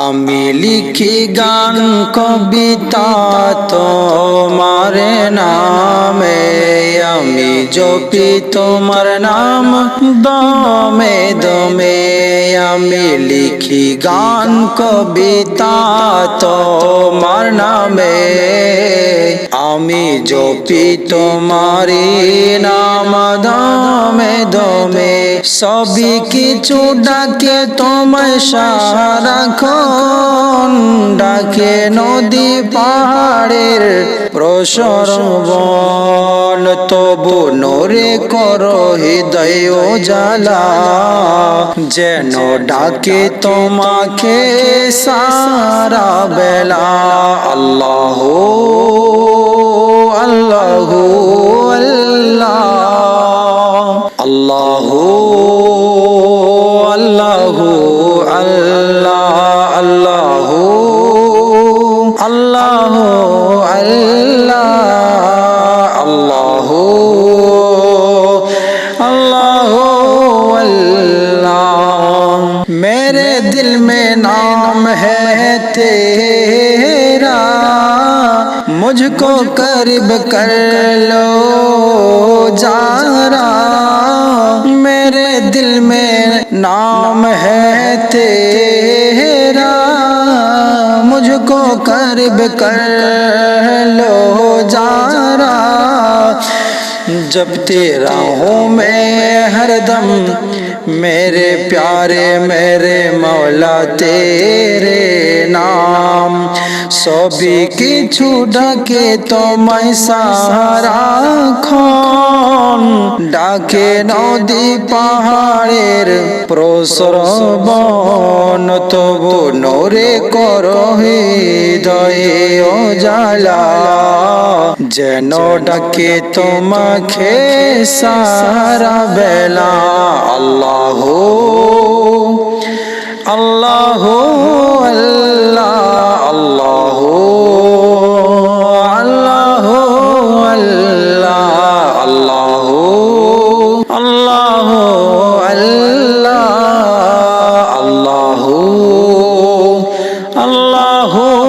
আমি লিখি গান কবিতা তোমার নামে, আমি জপি তোমার নাম দমে দমে, আমি লিখি গান কবিতা তোমার নামে। আমি জপি তোমারি নাম দমে দমে সবই কিছু ডাকে, তোমায় সারা সারাক্ষণ ডাকে নদী পাহাড়ের প্রসর প্রসরবন। তবু নরে কর হৃদয় জালা যেন ডাকে তোমাকে সারা বেলা। আল্লাহ আল্লাহ আল্লাহ আল্লাহ আল্লাহ আল্লাহ আল্লাহ আল্লাহ আল্লাহ মেরে দিল মে নাম হে তেরা, মুঝকো করব কর লো, যা नाम है तेरा, मुझको करब कर लो जारा। जब तेरा हूँ मैं हरदम, मेरे प्यारे, मेरे मौला तेरे नाम। सभी की छू के तो मैं सारा खो ডাকে নদী পাহাড়ের প্রসর প্রসরবন তবু নরে কর হৃদয়ে ও জালা যেন ডাকে তোমাকে সারা বেলা। আল্লাহ আল্লাহ আল্লাহু